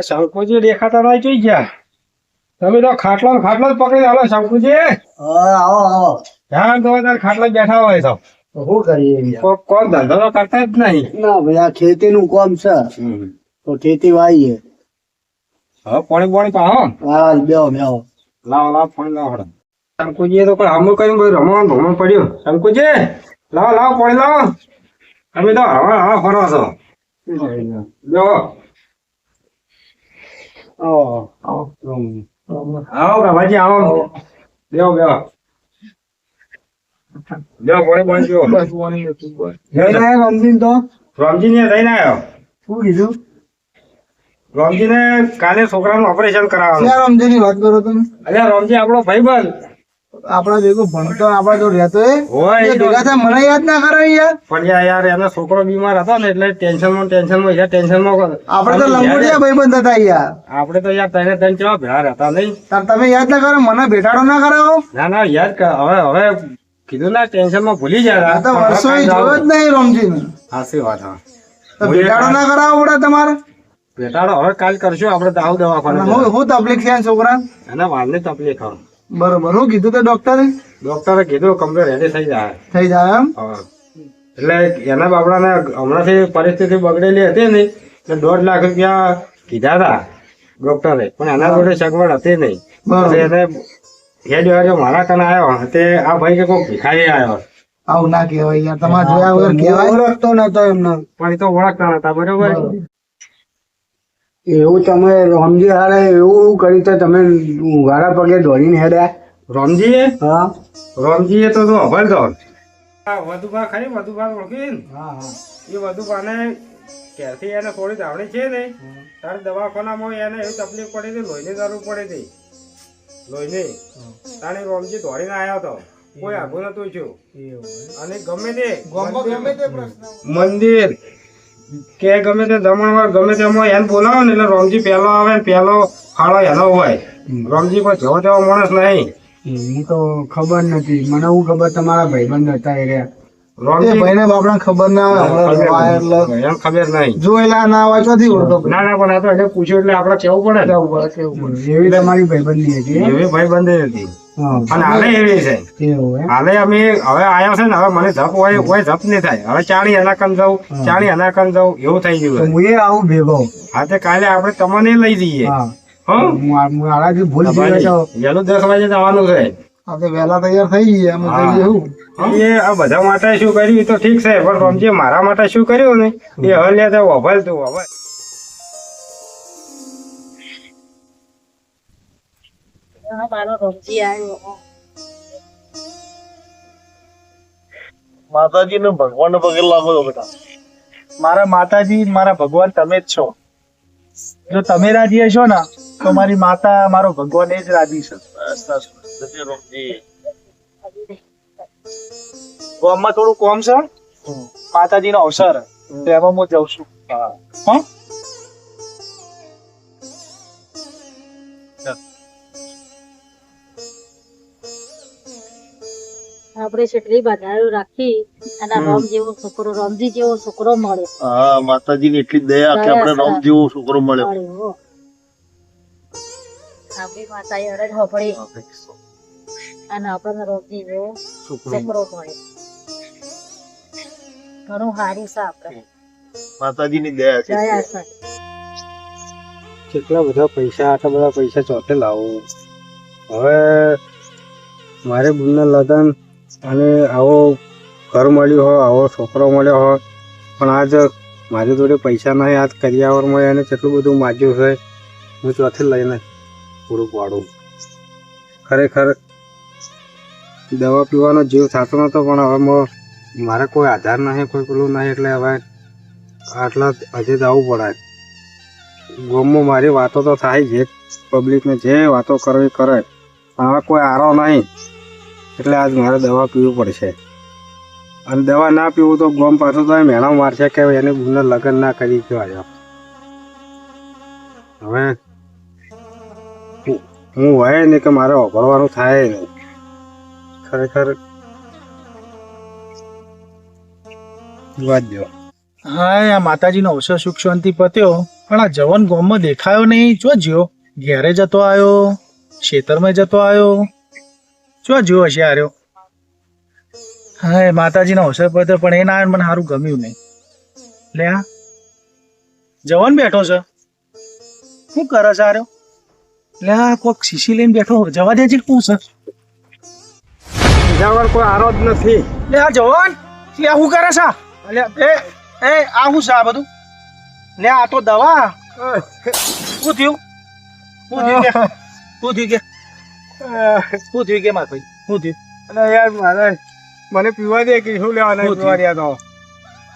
આ શંકુજી દેખાતા નહીં જોઈ ગયા. તમે તો ખાટલો ખાટલો જ પકડી આવો શંકુજી. હા આવો આવો. ધ્યાન તો તાર ખાટલો બેઠા હોય તો. શું કરીએ કોણ ધંધો તો કરતા જ નહીં ના ભાઈ આ ખેતી નું કોમ છે. તો ખેતી વાઈએ હવે પાણી પાણી પાહો. હા બેહો બેહો. લાવો લાવો પાણી લાવો હળો શંકુજી તો કોઈ હમું કર્યું ભાઈ રમણ ભમણ પડ્યું? શંકુજી લાવો લાવો પાણી લાવો. તમે તો હવા હવા ફરો છો. જો આવો. આવો પ્રભાજી આવો. બેહો બેહો. બેહો પાણી પાણી પીવો જઈને આયા રમજીન તો? રામજી ને લઈને આવ્યો શું કીધું? રામજી ને કાલે છોકરાનું ઓપરેશન કરાવવાનું. રમજી ની વાત કરો તમે? અલ્યા રામજી આપણો ભાઈબંધ. આપણા ભેગો ભણતો આપણા જોડે રહેતો હોય ભેગા થાય મને યાદ ના કરે યાર પણ યાર એનો છોકરો બીમાર હતો ને એટલે ટેન્શનમાં ટેન્શનમાં ટેન્શનમાં આપણે તો લંગોટિયા ભાઈબંધ હતા યાર આપણે તો યાર તને તને કેવા ભેળા રહેતા નહીં. તાર તમે યાદ ના કરો મને બેટાડો ના કરાવો ના ના યાર હવે હવે કીધું ના ટેન્શનમાં ભૂલી જાય તો વર્ષો જોયો જ નહીં રોમજી સાચી વાત હા. તો બેટાડો ના કરાવો પડે તમારે. બેટાડો હવે કાલ કરશું આપણે દાવ દવાખાને હું હું તકલીફ છે છોકરા? એના વાળની તકલીફ હવે બરોબર. હું કીધું તે ડોક્ટરે ડોક્ટરે કીધું કમ્પ્લીટ રેડી થઈ જાય. થઈ જાય એમ? એટલે એના બાપડાને હમણાંથી પરિસ્થિતિ બગડેલી હતી ને એટલે દોઢ લાખ રૂપિયા કીધા હતા ડોક્ટરે પણ એના જોડે સગવડ હતી નહીં. એને હેડ વાગ્યો મારા કને આવ્યો તે આ ભાઈ કે કોઈ ભિખારી આવ્યો આવું ના કહેવાય યાર. તમારે જોયા વગર કહેવાય? ઓળખતો નતો એમને. પણ એ તો ઓળખતા નતા બરોબર. એવું તમે રોમજી હારે એવું કર્યું તો તમે ઉઘાડા પગે દોડીને હેડ્યા? રામજીએ? હા. રામજીએ તો તું અભર દોડ? વધુભા ખરી વધુભા ઓળખી? હા હા. એ વધુભાને ક્યારથી એને થોડી ધાવણી છે ને તારે દવાખાનામાં એને એવી તકલીફ પડી હતી લોહીની જરૂર પડી હતી. લોહીની. તારે રોમજી દોડીને આવ્યો હતો કોઈ આગું નતું છું અને ગમે તે મંદિર. કે ગમે તે જમણવાર ગમે તેમાં એને બોલાવો ને એટલે રોમજી પહેલો આવે ને પહેલો ફાળો એનો હોય. રોમજી કોઈ જેવો તેવો માણસ નહીં. હું તો ખબર નથી. મને હું ખબર તમારા ભાઈબંધ હતા એ રહ્યા. એ રોમજી ભાઈને બાપડા ખબર ના હોય ખબર નહીં. જોયેલા ના હોય તો ઓળખો ના ના પણ આ તો એને પૂછ્યું એટલે આપણે કેવું પડે. કેવું પડે, એવી તમારી ભાઈબંધી હતી? એવી ભાઈબંધી હતી. અને હાલે એવી છે. હાલે અમે હવે આયા છે ને હવે મને જપ હોય કોઈ જપ નહીં થાય. હવે ચાણી એના કન જવું ચાણી એના કન જવું એવું થઈ ગયું હું એ આવું ભેગો. હા તે કાલે આપણે તમને લઈ જઈએ. વહેલું દસ વાગે જવાનું છે. આપણે વહેલા તૈયાર થઈ જઈએ અમે જઈએ હું. એ આ બધા માટે શું કર્યું? તો ઠીક છે પણ સમજે મારા માટે શું કર્યું ને? એ હવે લે તો વભાલ તું હવે મારો રમજી આવ્યો માતાજી ને ભગવાન પગે લાગો છો બેટા. મારા માતાજી મારા ભગવાન તમે જ છો. જો તમે રાજી હશો ને તો મારી માતા મારો ભગવાન એ જ રાજી છે. ગામમાં થોડું કોમ છે? માતાજી નો અવસર. તો એમાં હું જઉં છું. હા? આપણે છેટલી બનાવ્યું રાખી અને રામ જેવો છોકરો રામજી જેવો છોકરો મળે હા માતાજી ની એટલી દયા કે આપણે રામ જેવો છોકરો મળ્યો. મળ્યો આપણી માતાએ અરજ હોપડી અને આપણને રામજી જેવો છોકરો. મળે ઘણું સારું છે આપણે. માતાજી ની દયા છે. દયા છે. કેટલા બધા પૈસા આટલા બધા પૈસા ચોથે લાવો. હવે મારે બુનના લગ્ન અને આવો ઘર મળ્યું હોય, આવો છોકરો મળ્યો હોય, પણ આજ મારી જોડે પૈસા નહીં, આજ કરિયાવરમાં એને કેટલું બધું માગ્યું છે, હું ચોથે લઈને પૂરું પાડું ખરેખર દવા પીવાનો જીવ થતો નહોતો, પણ હવે મારે કોઈ આધાર નહીં, કોઈ પેલું નહીં, એટલે હવે આટલા હજે જવું પડાય. પડે ગામમાં મારી વાતો તો થાય, જે પબ્લિકને જે વાતો કરવી કરે, પણ હવે કોઈ આરો નહીં. એટલે આજ મારે દવા પીવું પડશે. અને દવા ના પીવું તો ગોમ પાછું તો મેણા મારશે કે એને બુને લગ્ન ના કરી કહેવાય હવે હું- હોય ને કે મારે ઓગળવાનું થાય નહીં. ખરેખર વાત દો હા આ માતાજીનો અવસર સુખ શાંતિ પત્યો. પણ આ જવાન ગોમમાં દેખાયો નહીં. જો જ્યો, ઘેરે જતો આવ્યો, ખેતરમાં જતો આવ્યો. જો જ્યો હશે આર્યો હા માતાજીનો અવસર પડતો પણ એ ના મને સારું ગમ્યું નહીં. લે આ. જવાન બેઠો છે. શું કરે છે આર્યો લે આ કોઈક શીશી લઈને બેઠો. જવા દેજે શું છે? બીજા વાર કોઈ આરો જ નથી. લે આ જવાન લે શું કરે છે? લે એ એ આ શું છે આ બધું? લે આ તો દવા. શું થયું? શું થયું કે? શું થયું કે? શું થયું કે માર ભાઈ? શું થયું? અરે યાર મારે મને પીવા દે કે શું લેવાના પીવા દે તો?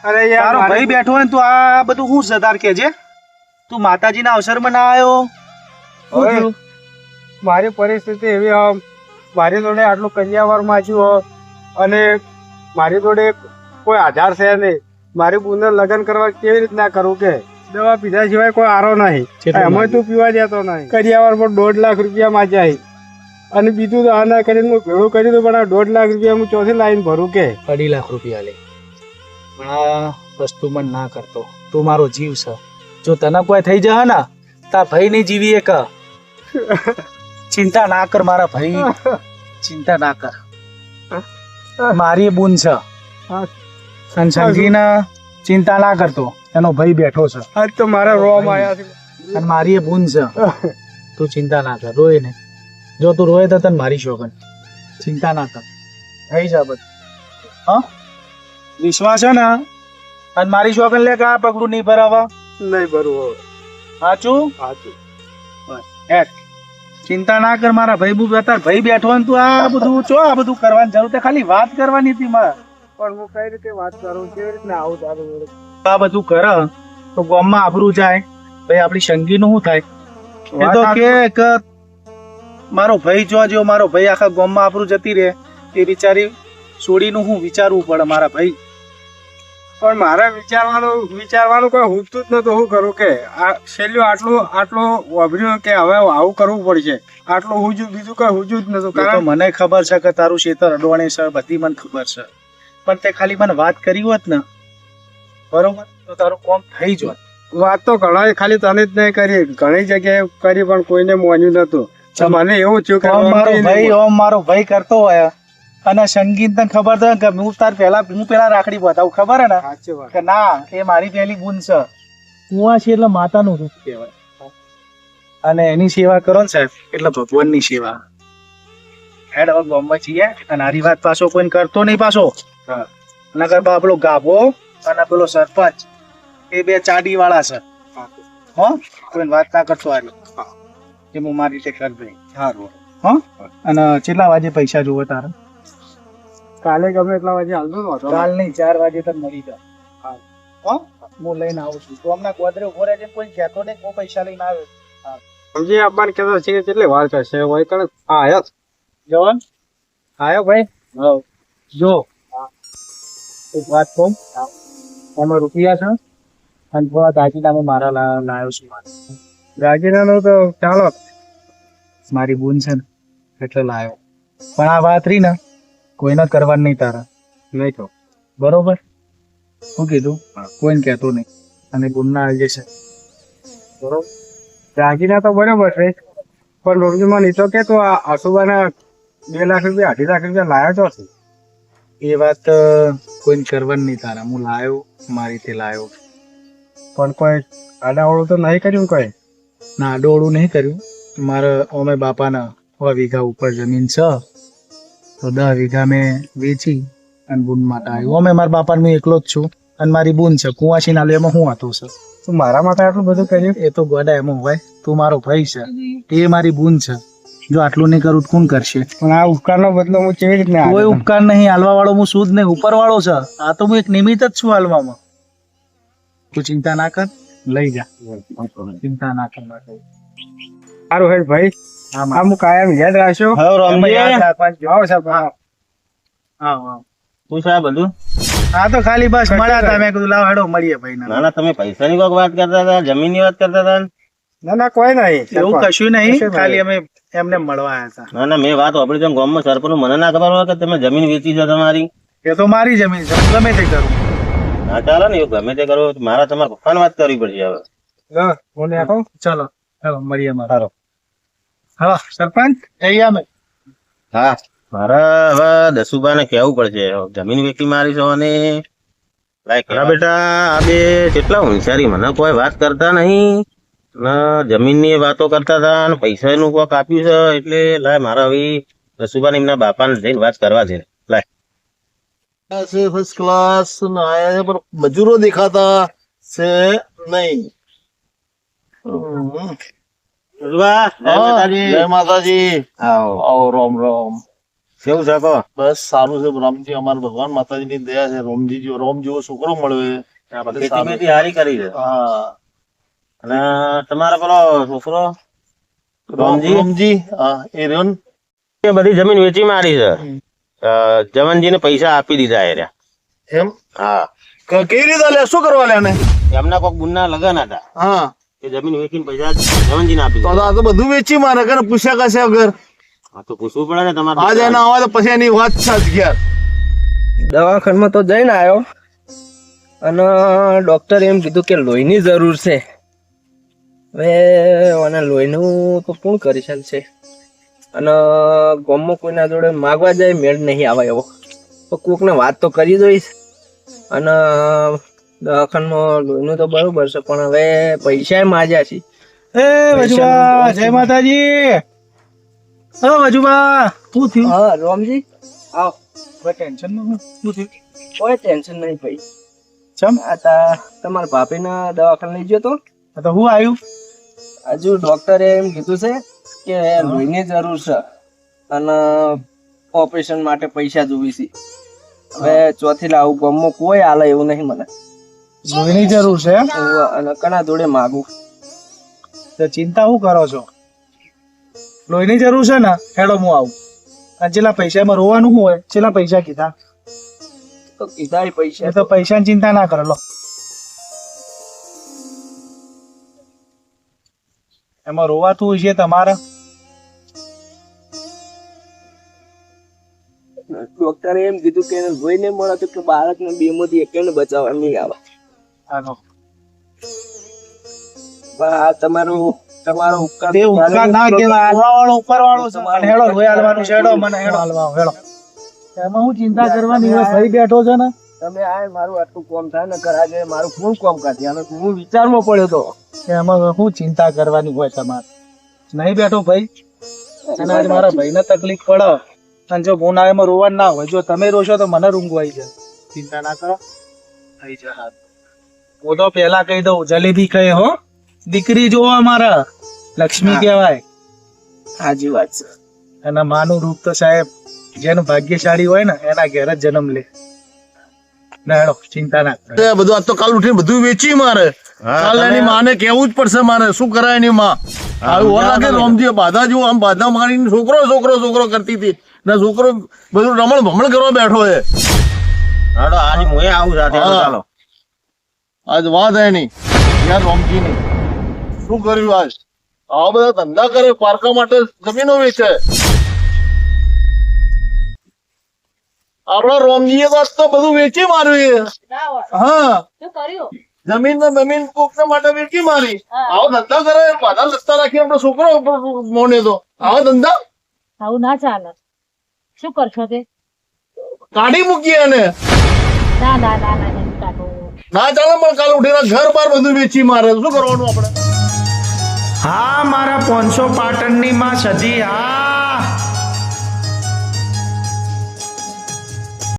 અરે યાર તારો ભાઈ બેઠો ને તું આ બધું શું છે તાર કેજે તું માતાજીના અવસરમાં ના આવ્યો? મારી પરિસ્થિતિ એવી આમ મારી જોડે આટલું કન્યાવાર માચ્યું હો અને મારી જોડે કોઈ આધાર છે નહીં. મારી બુંદર લગ્ન કરવા કેવી રીતના કરું કે? દવા પીધા સિવાય કોઈ આરો નહીં. એમાં તું પીવા જતો નહીં. કરિયાવાર પર દોઢ લાખ રૂપિયા માચ્યા અને બીજું તો આના કરીને હું ભેળું કરી દઉં પણ આ દોઢ લાખ રૂપિયા હું ચોથી લાઈન ભરું કે? અઢી લાખ રૂપિયા લે. પણ આ વસ્તુ મને ના કરતો. તું મારો જીવ છે. જો તને કોઈ થઈ જશે ને તાર ભાઈ નહીં જીવી એક. ચિંતા ના કર મારા ભાઈ. ચિંતા ના કર. મારી બુન છે. અને સંજીને ચિંતા ના કરતો. એનો ભાઈ બેઠો છે. આજ તો મારા રોમ આવ્યા છે. અને મારી બુન છે. તું ચિંતા ના કર. રોય ને. જો તું રોય તો તને મારી શોખન ચિંતા ના કર. થઈ જા બધું. હા? વિશ્વાસ છે ને? અને મારી શોખન લે કે આ પગલું નહીં ભરાવા? નહીં બરોબર સાચું? સાચું. હેઠ. ચિંતા ના કર મારા ભાઈ બુ બેતા ભાઈ બેઠો ને તું આ બધું ચો આ બધું કરવાની જરૂર ખાલી વાત કરવાની હતી મારે. પણ હું કઈ રીતે વાત કરું? કેવી રીતના આવું તારું આ બધું કર તો ગામમાં આબરું જાય. ભાઈ આપણી સંગીનું શું થાય? એ તો કે મારો ભાઈ જોવા જેવો મારો ભાઈ આખા ગામમાં આબરૂ જતી રહે એ બિચારી છોડીનું હું વિચારવું પડે મારા ભાઈ પણ મારે વિચારવાનું વિચારવાનું કોઈ હુજતું જ નતું હું કરું કે આ છેલ્લું આટલું આટલું વાપર્યું કે હવે આવું કરવું પડશે. આટલું હુજું બીજું કઈ હુજું જ નતું કારણ મને ખબર છે કે તારું શેતર અડવાણી છે બધી મને ખબર છે. પણ તે ખાલી મને વાત કરી હોત ને બરોબર? તો તારું કોમ થઈ જોત વાત તો ઘણા ખાલી તને જ નહીં કરી. ઘણી જગ્યાએ કરી પણ કોઈને માન્યું નતું મને એવું થયું કે ઓમ મારો ભાઈ ઓમ મારો ભાઈ કરતો હોય. અને સંગીત તને ખબર તો કે હું તાર પેલા હું પેલા રાખડી બતાવું ખબર હે ને? કે ના એ મારી પેલી ગુણ છે. કુવા છે એટલે માતાનું રૂપ કહેવાય અને એની સેવા કરો ને સાહેબ એટલે ભગવાનની સેવા. હેડ હવે બોમ્બે છીએ અને આરી વાત પાછો કોઈ કરતો નહીં પાછો. હા. નગર બાપલો ગાભો અને પેલો સરપંચ એ બે ચાડી વાળા છે. હો. કોઈ વાત ના કરતો આરી એ હું મારી રીતે કરજો સારું. હો? અને કેટલા વાગે પૈસા જોવે તારે? કાલે ગમે એટલા વાગે હાલતો નહોતો કાલ નહીં ચાર વાગે તક મળી જા હા. હું? લઈને આવું છું. તો હમણાં ગોદરે ઊભો રહેજે કોઈ કહેતો નહીં કોઈ પૈસા લઈને આવે સમજી આપવાનું કહેતો છે કે કેટલી વાર કરશે હોય કણ આયો જવાન? આયો ભાઈ? જો. એક વાત કહું? એમાં રૂપિયા છે? અને થોડા દાગીના મારા લાવ્યો છું રાજીનાનું તો ચાલો. મારી બૂન છે ને એટલે લાવ્યો પણ આ વાત રહી ને કોઈને કરવાની નહીં તારા. નહીં તો. બરોબર? શું કીધું કોઈને કહેતો નહીં. અને ગુમના આવી જશે બરોબર. રાજીના તો બરોબર છે પણ રોમજીમાં નહીં તો કે તું આ આસુબાના બે લાખ રૂપિયા અઢી લાખ રૂપિયા લાયો છો એ વાત કોઈને કરવાની નહીં તારા. હું લાવ્યો મારી રીતે લાવ્યો પણ કોઈ આડાવડું તો નહીં કર્યું કોઈ? ના આડોળું નહીં કર્યું. મારે અમે બાપાના છ વીઘા ઉપર જમીન છે. તો દસ વીઘા મેં વેચી અને બૂન માટે આવ્યું અમે મારા બાપાનું એકલો જ છું અને મારી બૂન છે. કુવાસી નાલે એમાં હું હતું છે. તું મારા માટે આટલું બધું કર્યું? એ તો ગોડા એમાં હોય. તું મારો ભાઈ છે. એ મારી બૂન છે. જો આટલું નહીં કરું કોણ કરશે? પણ આ ઉપકારનો બદલો હું કેવી રીતે કોઈ ઉપકાર નહીં. હાલવા વાળો હું શું જ નહીં. ઉપર વાળો છે. આ તો હું એક નિમિત્ત જ છું હાલવામાં. તું ચિંતા ના કર. લઈ જા. ચિંતા ના કરવા સારું હેડ ભાઈ. અમુક કાયમ યાદ રાખશો સાહેબ બધું? હા તો ખાલી બસ મળ્યા હતા. મેં કીધું લાવ હેડો મળીએ ભાઈ ના ના તમે પૈસાની કોઈક વાત કરતા હતા જમીનની વાત કરતા હતા? ના ના કોઈ નહીં. એવું કશું નહીં. ખાલી અમે એમને મળવા આવ્યા હતા. ના ના મેં વાત વાપરી છે. ગામમાં સરપંચ મને ના ખબર હોય કે તમે જમીન વેચી છે તમારી. એ તો મારી જમીન છે. ગમે તે કરું. ના ચાલે ને એવું ગમે તે કરો મારા તમારા પપ્પાને વાત કરવી પડશે હવે. લો, હું નાખું. ચલો ચલો મળીએ મારો. હા સરપંચ જઈએ અમે હા. મારે હવે દસુબા ને કેવું પડશે જમીન વેચી મારી છો અને લાય બેટા આ બે કેટલા હોશિયારી મને કોઈ વાત કરતા નહીં. ને જમીનની વાતો કરતા હતા અને પૈસા નું કોક આપ્યું છે એટલે લાય મારા હવે ને એમના બાપા ને જઈને વાત કરવા છે. છે ફર્સ્ટ ક્લાસ આયા પણ મજૂરો દેખાતા છે નહીં માતાજી. આવો રામ રામ કેવું છે તો બસ સારું છે રામજી અમારા ભગવાન માતાજી ની દયા છે રોમજી જેવો રોમ જેવો છોકરો મળવે ખેતી હારી કરી છે હા અને તમારા પેલો છોકરો? રોમજી? રોમજી હા એ રહ્યો બધી જમીન વેચી મારી છે. જવનજી ને પૈસા આપી દીધા એમ? હા. ક- કેવી રીતે લે શું કરવા લે એમના કોઈ ગુના લગન હતા. હા. એ જમીન વેચીને પૈસા જવનજી ને આપી તો આ તો બધું વેચી મારે કે પૂછ્યા કશે વગર? હા તો પૂછવું પડે ને તમારે આજ એના આવે તો પછી એની વાત સાચ ગયા દવાખાનામાં તો જઈને આવ્યો અને ડોક્ટરે એમ કીધું કે લોહીની જરૂર છે. હવે અને લોહીનું તો કોણ કરી શકશે? અને ગામમાં કોઈના જોડે માગવા જાય મેળ નહીં આવે એવો. તો કોકને વાત તો કરી જોઈશ. અને દવાખાનમાં લોહીનું તો બરોબર છે પણ હવે પૈસા માજ્યા છે. એ વજુબા જય માતાજી. હા વજુબા શું થયું? હા રોમજી? આવો. કોઈ ટેન્શનમાં શું થયું? કોઈ ટેન્શન નહીં ભાઈ. ચમ? આ તમારા ભાભીના દવાખાને લઈ ગયો તો? તો હું આવ્યું? હજુ ડોક્ટરે એમ કીધું છે કે લોહીની જરૂર છે. અને ઓપરેશન માટે પૈસા જોવી છે. હવે ચોથી લાવું ગમો કોઈ હાલે એવું નહીં મને. લોહીની જરૂર છે? અને કના જોડે માગું. તો ચિંતા શું કરો છો? લોહીની જરૂર છે ને? હેડો હું આવું. અને જેટલા પૈસા એમાં રોવાનું હોય છેલ્લા પૈસા કીધા? તો કીધા પૈસા તો પૈસાની ચિંતા ના કરો લો. એમાં રોવાતું છે તમારે? ડોક્ટરે એમ કીધું કે નહીં મળે તો કે બાળકને બેમાંથી એકને બચાવવા નહીં આવે. પણ આ તમારો તમારો ઉપકાર તે ઉપકાર ના કેવા વાળો ઉપર વાળો છે. હેડો લોહી હાલવાનું છે. હેડો મને હેડો. હાલવા હેડો એમાં હું ચિંતા કરવાની હોય ભાઈ બેઠો છે ને? તમે આ મારું આટલું કોમ થાય ને કરા છે મારું કોણ કોમ કાઢી અને હું વિચારમાં પડ્યો તો. કે એમાં હું ચિંતા કરવાની હોય તમારે. નહીં બેઠો ભાઈ. અને આજ મારા ભાઈને તકલીફ પડે. અને જો હું ના એમાં રોવાનું ના હોય જો તમે રોશો તો મને રૂંગું આવી જાય. ચિંતા ના કરો. થઈ જાય હું તો પેલા કહી દઉં જલેબી કહે હો. દીકરી જોવો અમારા. લક્ષ્મી કહેવાય. સાચી વાત છે. અને માનું રૂપ તો સાહેબ જેનું ભાગ્યશાળી હોય ને એના ઘેર જ જન્મ લે. ના ચિંતા ના કરો. બધું આજ તો કાલ ઉઠીને બધું વેચી મારે. કાલ એની માને કેવું જ પડશે મારે. શું કરાય એની માં? આવું ઓલા લાગે રોમજી બાધા જેવું આમ બાધા મારીને છોકરો છોકરો છોકરો કરતી હતી. ને છોકરો બધું રમણ ભમણ કરવા બેઠો છે. હેડો આજ હું આવું સાથે ચાલો. આજ વાત એની યાર રોમજી ની શું કર્યું આજ? આવા બધા ધંધા કરે પારકા માટે જમીનો વેચે. આપડા રોમજીએ તો તો બધું વેચી માર્યું છે. હા. જમીન ને જમીન કોક માટે વેચી મારી. આવો ધંધા કરે પાછા લસતા રાખી આપણો છોકરો મોને તો. આવો ધંધા? આવું ના ચાલે. શું કરશો તે? કાઢી મૂકીએ એને. ના ના ના ના નહીં કાઢો. ના ચાલે પણ કાલ ઉઠીને ઘર બાર બધું વેચી મારે. શું કરવાનું આપણે? હા મારા પાંચસો પાટણની માં સજી હા.